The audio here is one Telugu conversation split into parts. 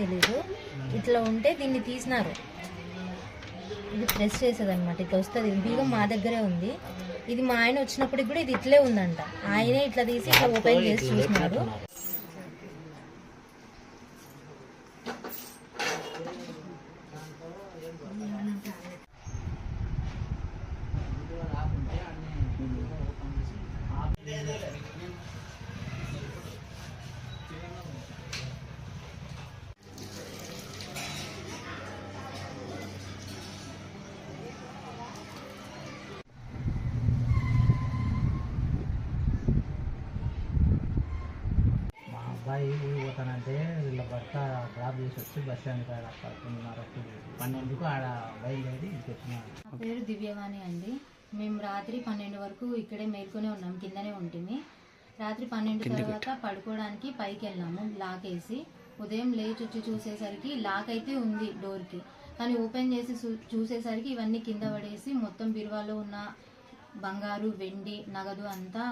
తెలీదు. ఇట్లా ఉంటే దీన్ని తీసినారు. ఇది ప్రెస్ చేసేది అనమాట ఇట్లా వస్తుంది. బీగం మా దగ్గరే ఉంది. ఇది మా ఆయన వచ్చినప్పటికి కూడా ఇది ఇట్లే ఉందంట. ఆయనే ఇట్లా తీసి ఇట్లా ఓపెన్ చేసి చూసినాడు అబ్బాయి పోతానంటే వీళ్ళ భర్త డ్రాప్ చేసి వచ్చి బస్ స్టాండ్ కాడ పడుకున్నరకు పన్నెండుకు ఆడ బయలుదేరి ఇక్కడికి వచ్చినాడు నా పేరు దివ్యవాణి అండి. మేము రాత్రి పన్నెండు వరకు ఇక్కడే మేల్కొనే ఉన్నాం కిందనే ఉంటుంది రాత్రి పన్నెండు తర్వాత పడుకోవడానికి పైకి వెళ్ళాము లాక్ వేసి. ఉదయం లేచి వచ్చి చూసేసరికి లాక్ అయితే ఉంది డోర్కి. కానీ ఓపెన్ చేసి చూ- చూసేసరికి ఇవన్నీ కింద పడేసి మొత్తం బీరువాలో ఉన్న బంగారు వెండి నగదు అంతా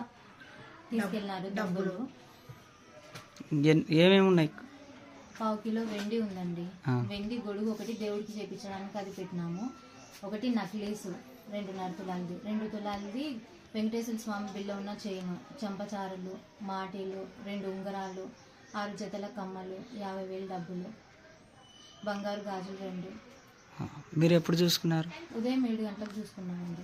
తీసుకెళ్ళినారు డబ్బులు. ఏమేమి ఉన్నాయి? పావు కిలో వెండి ఉందండి. వెండి గొడుగు ఒకటి దేవుడికి చేపించడానికి అది పెట్టినాము. ఒకటి నక్లీస్ రెండున్నర తులాలది. రెండు తులాలది వెంకటేశ్వర స్వామి బిల్ల ఉన్న చైను చంపచారులు మాటీలు రెండు ఉంగరాలు ఆరు జతల కమ్మలు యాభై వేలు డబ్బులు బంగారు గాజులు రెండు. మీరు ఎప్పుడు చూసుకున్నారు? ఉదయం ఏడు గంటలకు చూసుకున్నామండి.